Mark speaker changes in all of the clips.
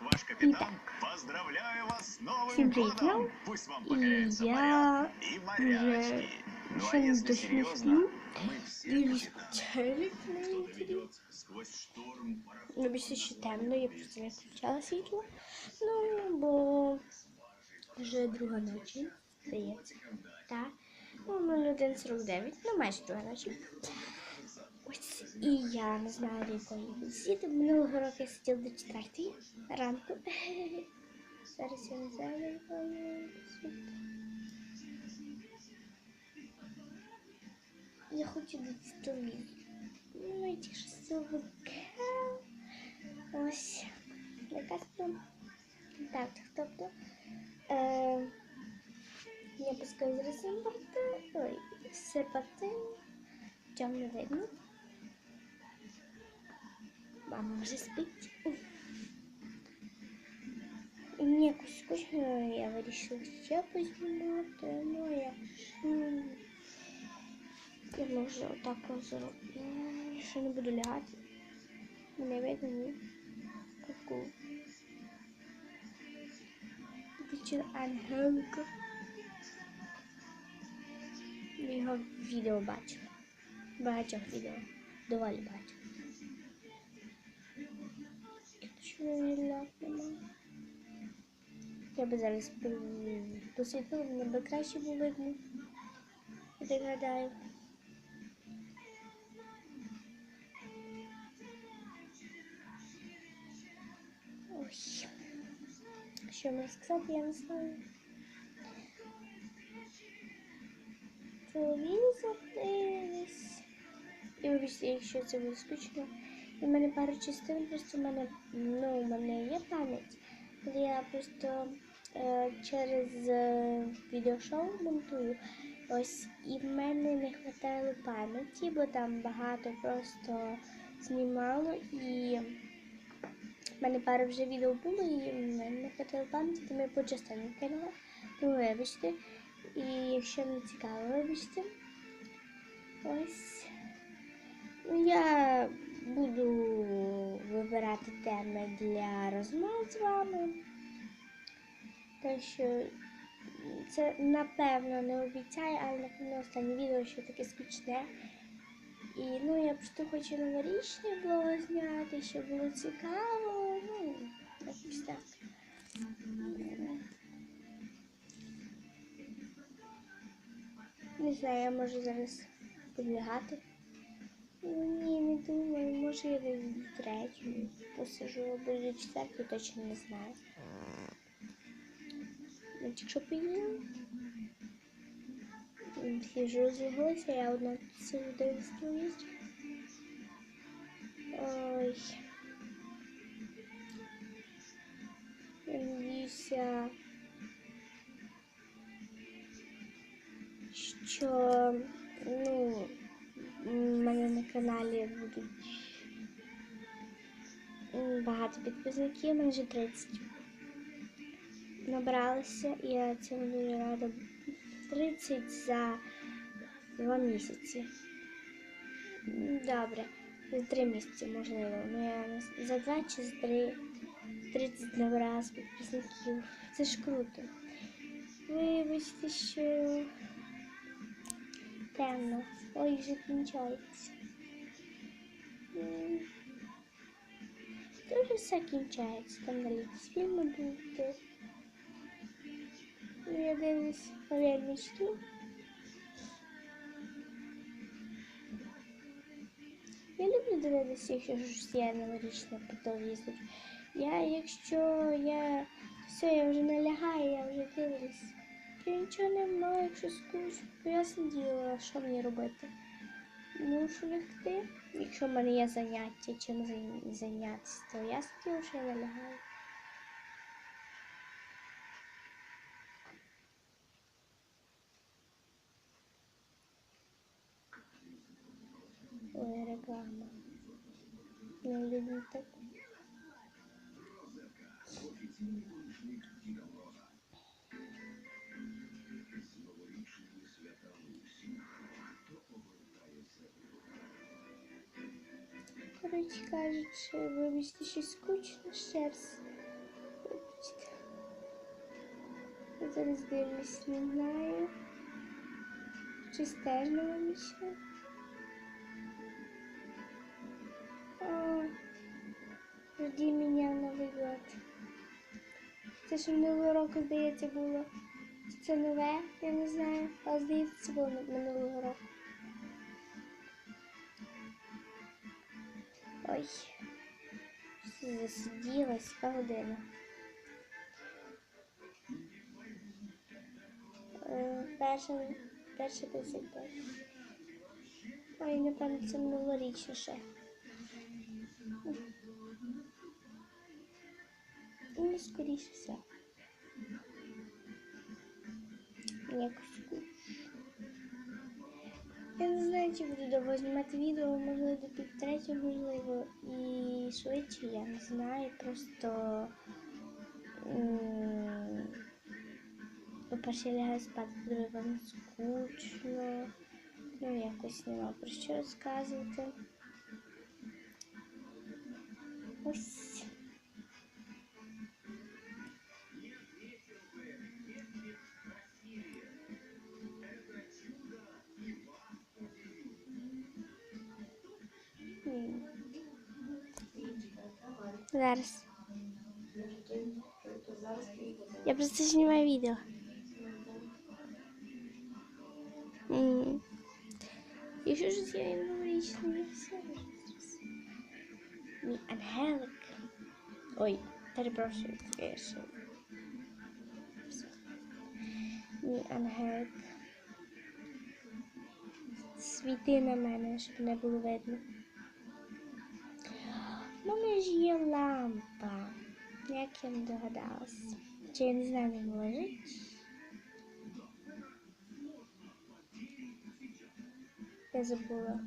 Speaker 1: как ваш капитан, поздравляю вас с Новым
Speaker 2: Всем привет,
Speaker 1: годом!
Speaker 2: ну,
Speaker 1: Пусть вам
Speaker 2: И
Speaker 1: покоряются
Speaker 2: я
Speaker 1: моря и
Speaker 2: уже
Speaker 1: морячки. Ну а
Speaker 2: ще не
Speaker 1: если
Speaker 2: досі не
Speaker 1: серьезно,
Speaker 2: сплю.
Speaker 1: мы все
Speaker 2: І
Speaker 1: капитаны.
Speaker 2: телек на
Speaker 1: Что-то
Speaker 2: інтернеті.
Speaker 1: ведет сквозь шторм
Speaker 2: Ну, більше ще темно, я просто не включала світло. Ну, бо вже друга ночі, здається. Так. Ну, 01.49, ну майже друга ночі. Ось і я не знаю, до якої буду. Минулого року я сиділа до 4 ранку. Зараз я не знаю, до якої буду. Я хочу дивитися телевізор. Ну, тільки що сиділа Ось якась там. Так, тобто. Е, я пускаю зараз імпорти. Ой, серпати. Чому не видно? Мама вже спить. І мені якось скучно, я вирішила ще познімати. Ну, я ж, я можу отак зробити. Я ще не буду лягати. Мене видно, ні. Ку-ку. Вечір Ангелка. Його відео бачив. Багатьох відео. Доволі бачив. Я би зараз по- посвітлила, мені би краще було видно. Я так гадаю. Ой. Що мені сказати, я не знаю. Телевізор дивись. І вибачте, якщо це буде скучно. І в мене пару частин, просто в мене, ну, у мене є пам'ять. Я просто е, через е, відеошоу монтую. Ось і в мене не вистачало пам'яті, бо там багато просто знімало і. У мене пару вже відео було і в мене не хватило пам'яті, тому я по частині кинула. Тому вибачте. І якщо не цікаво, вибачте. Ось. Ну, Я буду вибирати теми для розмов з вами. Так що це напевно не обіцяю, але напевно останнє відео ще таке скучне. І ну я просто хочу новорічне було зняти, щоб було цікаво. Ну, якось так. Не знаю, я можу зараз підлягати. Ні, не думаю, може я до третьої посижу, або до четвертої, точно не знаю. Ну, якщо піду, всі ж розляглися, я одна сижу дивлюсь телевізор. Ой. Я надіюся, що каналі будуть багато підписників, майже 30. Набралися, і я цьому дуже рада. 30 за два місяці. Добре, за три місяці, можливо. Ну я за два чи за три 30 набралась підписників. Це ж круто. Вибачте, що темно. Ой, вже кінчається. Дуже все кінчається. Там далі фільми будуть. Я дивлюсь «Повір мечту». Я люблю дивитися, якщо щось є новорічне по телевізору. Я, якщо я все, я вже налягаю, я вже дивлюсь. Я нічого немає, якщо скучно, то я сиділа, що мені робити? Мушу лягти. Якщо в мене є заняття, чим зай- зайнятися, то я я налягаю. Ой, реклама. Не люблю так. Любить, кажучи, вибачте, щось скучно ще раз. Вибачте. Зараз дивлюсь, не знаю. чи теж не ще Тоді міняв новий год. Це що минулого року, здається, було. Це нове, я не знаю, але здається, це було минулого року. Ой. Засиділась, яка година. Е, Перша, перша 55. Ой, напевно, це минулорічне ще. Ну, скоріше все. Якось. Я не знаю, чи буду довго знімати відео, можливо, до півтретього, можливо, і швидше, я не знаю. Просто по-перше, я лягаю спати, по-друге, вам скучно. Ну, якось нема про що розказувати. Ось. Зараз. Я просто знімаю відео. М. Якщо ж я новорічний, я все зараз. Мій ангелик. Ой, перепрошую, я ще. Все. Мій ангелик. Світи на мене, щоб не було видно. Ж є лампа. Як я не догадалась. Чи я не знаю, вона лежить. Я забула.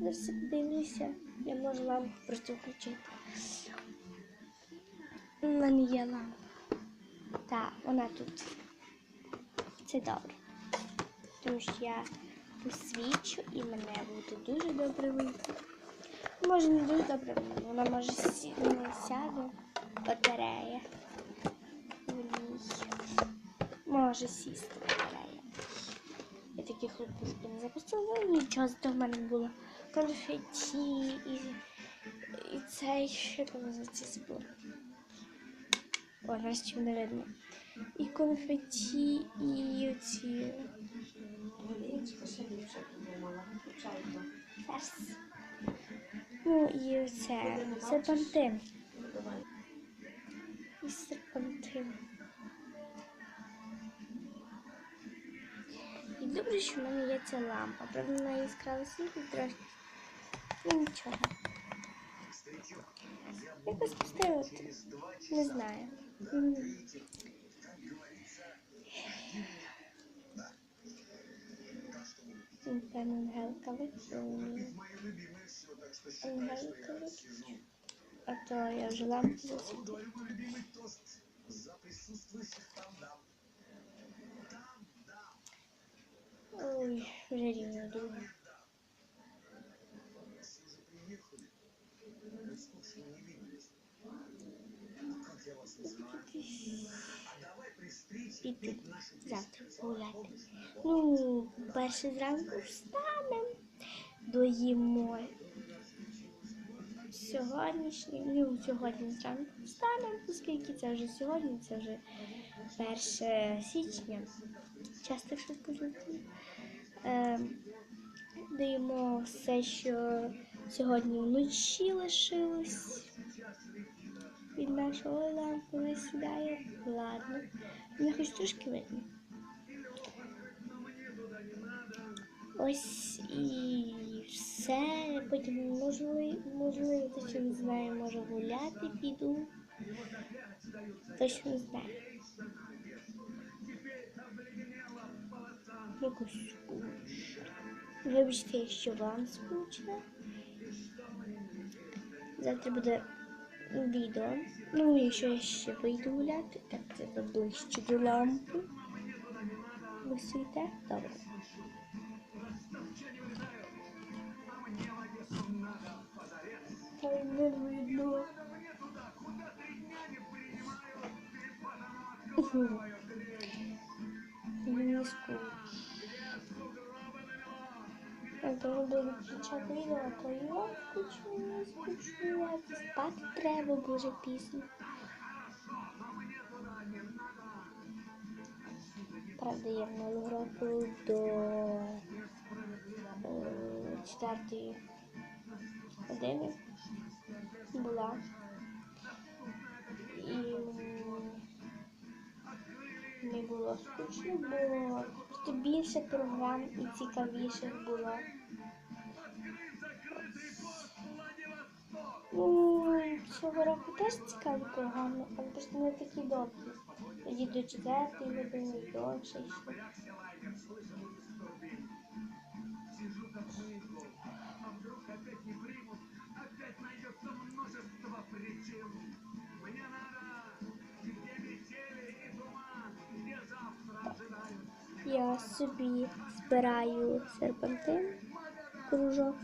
Speaker 2: Зараз подивлюся. Я можу лампу просто включити. У мене є лампа. Так, вона тут. Це добре. Тому що я посвічу і мене буде дуже добре вийти. Може не дуже добре, вона може сі... не сяде батарея. Може сісти батарея. Я такі хлопці не запустила, ну нічого зато в мене було конфеті і, і цей, що там називається забула. О, нарешті не видно. І конфеті, і оці.
Speaker 3: Ще то.
Speaker 2: Зараз. Ну і оце серпантин. І серпантин. І добре, що в мене є ця лампа. Правда, вона яскраво світить трошки. Ну нічого. Якось поставити. Не знаю. Певно, Ангелка виключила. Ангелка виключила. А то я вже лампу засвітила. Ой, вже рівно друга. Піти завтра гуляти. Ну, перше зранку встанемо, доїмо Сьогоднішній, ну сьогодні зранку встанемо, оскільки це вже сьогодні, це вже 1 січня. Час так швидко злетів. Ем, даємо все, що сьогодні вночі лишилось від нашого лампи висідає. Ладно. Мені хоч трошки видно. Ось і все. Потім можливо, можливо, точно не знаю, може гуляти піду. Точно не знаю. Якось скучно. Вибачте, якщо вам скучно. Завтра буде відео. Ну, якщо я ще вийду гуляти, так це ближче до лампи. Ви світе? Добре. скажу. Или не скажу. Когда ви будете чекати відео, то я скучу, не скучу. Спати треба, боже, пісню. Правда, я маю групу до е, четвертої години була. І не було скучно, бо просто більше програм і цікавіших було. Ну, цього року теж цікаві програми, але просто не такі довгі. Тоді до четвертої години довше йшли. Я собі збираю серпантин, кружок.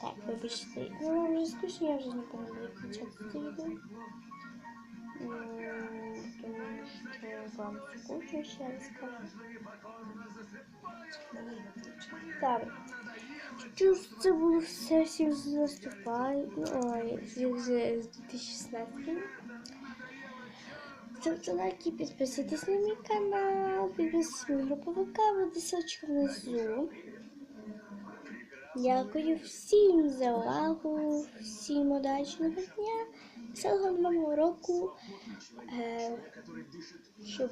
Speaker 2: Так, вибачте. Ну, вже скучно, я вже не пам'ятаю, як почати це відео. Тому що вам скучно, ще раз скажу. Добре. Що це було все всім з наступають. Ой, з, з, з 2016. Ставте лайки, підписуйтесь на мій канал, підписуйтесь на групу ВК, буде внизу. Дякую всім за увагу, всім удачного дня, веселого нового року, е, щоб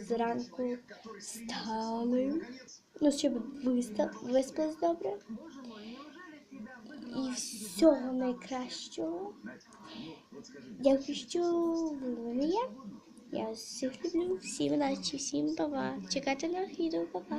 Speaker 2: зранку встали, ну, щоб виспались добре. І всього найкращого. Дякую, що ви мене є. Я всіх люблю, всім удачі, всім па-па. Чекайте на відео, па-па.